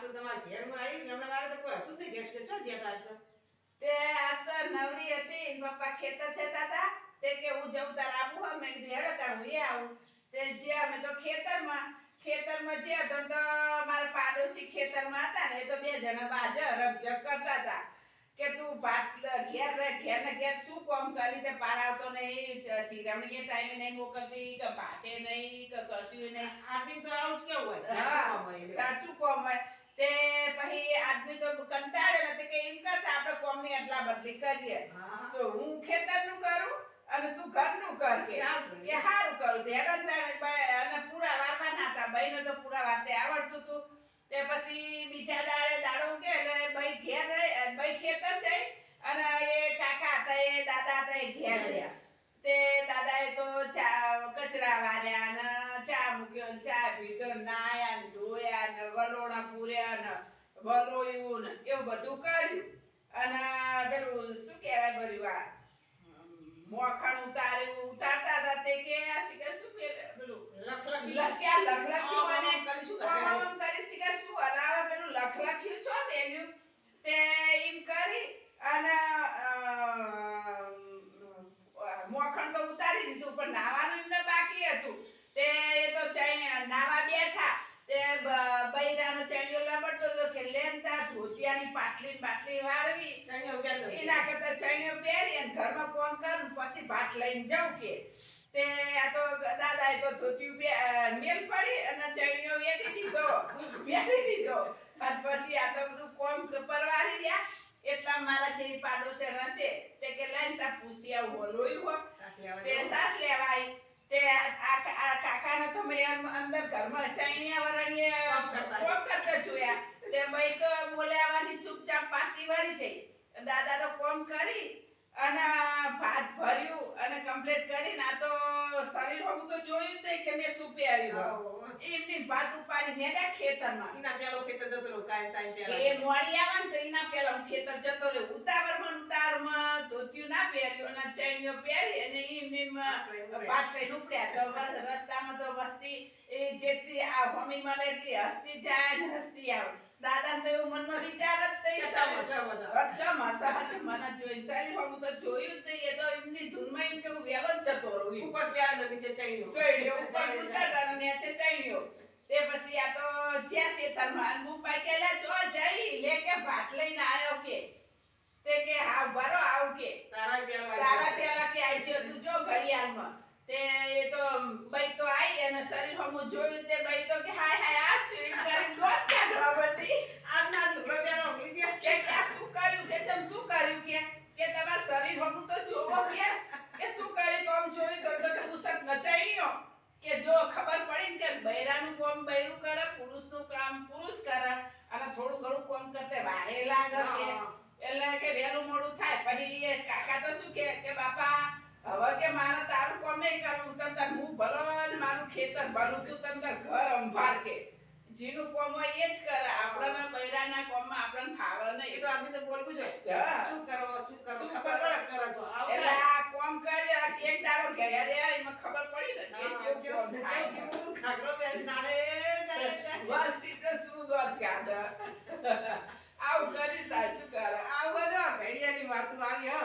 તો તમારા ઘેરમાં આવી હમણાં વારે તો કોઈ હતું જ નહીં ઘેર કે ચો ગયા તા તે. આજ તો નવરી હતી પપ્પા ખેતર જતા હતા તે કે હું જઉં તાર આવું હોય મેં કીધું હેડો તાર હું આવું. તે જે અમે તો ખેતરમાં ખેતરમાં જ્યાં તો તો મારા પાડોશી ખેતરમાં હતા ને એ તો બે જણા બાજર રમઝગ કરતા હતા કે તું ભાત ઘેર રહે ઘેર ને ઘેર શું કામ કરી તે પારાવતો નહીં સિરામણી એ ટાઈમે નહીં મોકલતી કે ભાતે નહીં કે કશું નહીં. આપી તો આવું જ કેવું હોય ઘેર હા, શું કામ હોય એટલે. તાર શું કોમ હોય તે પછી આદમી તો કંટાળે ને તે કે એમ કરતા આપણે કોમની એટલા બદલી કરીએ. તો હું ખેતરનું કરું અને તું ઘરનું કર કે. કે હારું કરું. તે હેડો ને અને પૂરા વારવાના હતા. બઈને તો પૂરા વારતે આવડતું હતું તે પછી બીજા દાડે દાડો કે એટલે ભાઈ ઘેર રહે ભાઈ ખેતર જઈ અને એ કાકા હતા એ દાદા હતા એ ઘેર રહ્યા. તે દાદાએ તો ચા કચરા વાર્યા ને ચા મૂક્યો ચા પીધો ને નાયા ને ધોયા ને વલોણા પૂર્યા ને વલોયું ને એવું બધું કર્યું અને પેલું શું કહેવાય બધું આ મોખણ ઉતાર્યું ઉતારતા હતા તે કે આ શી શું પેલું લખલખી. લખલખ્યું અને આમ આમ કરી શું કરે? આમ આમ કરી શી કે શું હલાવે પેલું લખલખ્યું છો મેલ્યું તે એમ કરી અને અ, મોખણ તો ઉતારી દીધું પણ નાવાનું એમને બાકી હતું તે એ તો ચણ નાવા બેઠા તે બ- બૈરાનો ચણિયો લબડતો હતો કે ધોતિયાની પાટલી બાટલી વારવી. એના કરતા ચણિયો પહેરી અને ઘરમાં કોમ કરું પછી ભાત લઈને જાઉં કે. તે આ તો દાદા તો ધોતી મેલ પડી અને ચણિયો વેઠી દીધો. પહેરી દીધો. અને પછી આ તો બધું કોમ પરવારી ગયા એટલા મારા જેવી પાડોશણ હશે. તે કે લાઈન તા પૂછી આવું હોલોયું હો. તે. સાસ લેવાય. તે આ કાકાને તો મેં અંદર ઘરમાં ચણિયા વરણીએ કોમ કરતા જોયા. તે ભાઈ તો બોલાવાની ચૂપચાપ પાસી વળી જઈ. દાદા તો કોમ કરી અને ભાત ભર્યું અને કમ્પ્લીટ કરી ના તો શરીર હું તો જોયું જ નહીં કે મેં શું પહેર્યું એમની ભાત ઉપાડી નેડા ખેતરમાં. એના પેલો ખેતર જતો રહ્યો કાંઈ ટાઈમ એ પહેલા. મોડી આવે ને તો એના પેલા હું ખેતર જતો રહ્યો. ઉતાવળમાં ઉતાવળમાં ધોતિયું ના પહેર્યું અને ચણિયો પહેરી અને એમ એમ ભાત લઈને ઉપડ્યા. તો રસ્તામાં તો વસ્તી એ જેટલી આ હોમી મળે એટલી હસતી જાય ને હસતી આવે. દાદાને તો એવું મનમાં વિચાર જ બધા. અચ્છા કે મને જોઈ સારી હું તો જોયું જ નહીં. એ તો એમની ધૂનમાં એમ કે હું વહેલો જ જતો રહું ઉપર પ્યાર નીચે ચડ્યો. ચડ્યો ઉપર અને નીચે ચડ્યો. તે પછી આ તો જ્યાં શેતરમાં અને મુંબઈ કેલા જો જઈ લે કે ભાત લઈને આયો કે. તે કે હા બરો આવ કે. તારા પેલા તારા પેલા કે આઈ ગયો તું જો ઘડિયાળમાં. તે એ તો બઈ તો આઈ અને શરીર હમું જોયું તે બઈ તો કે હાય હાય આ શું? એમ કરીને દોત કાઢવા બધી આજના ઢોકળા પહેરો લીધે. કે કે આ શું કર્યું કે ચમ શું કર્યું કે કે તમારા શરીર હમું તો જોવો કે કે શું કર્યું તો આમ જોયું તો એટલે કે પુસ્તક નચાઈયો કે જો ખબર પડી ને કે બૈરાનું કામ બૈરું કરે પુરુષનું કામ પુરુષ કરે અને થોડું ઘણું કામ કરતે વારે લાગે કે એટલે કે વહેલું મોડું થાય. પછી એ કાકા તો શું કે કે બાપા હવે કે મારે તારું કામ નહીં કરવું તમ તાર હું ભલો મારું ખેતર ભલું તું તમ તાર ઘર અંભાર કે. જેનું કોમ હોય એ જ કરે. આપણાના બૈરાના કોમમાં આપણને ફાવે એ નહીં તો આપણે તો બોલવું જોઈએ. શું કરો શું કરો? ખબર? પડે કરો તો. એટલે આ કોમ કર્યો એક દાડો ઘેર એમાં ખબર પડી ને કે હા, જેવું કામ થાય. ચાલે, ચાલે. વસ્તી તો શું કાઢે આવું કરી તાર શું કરે આવું બધા ઘડિયાની વાતો આવી હો.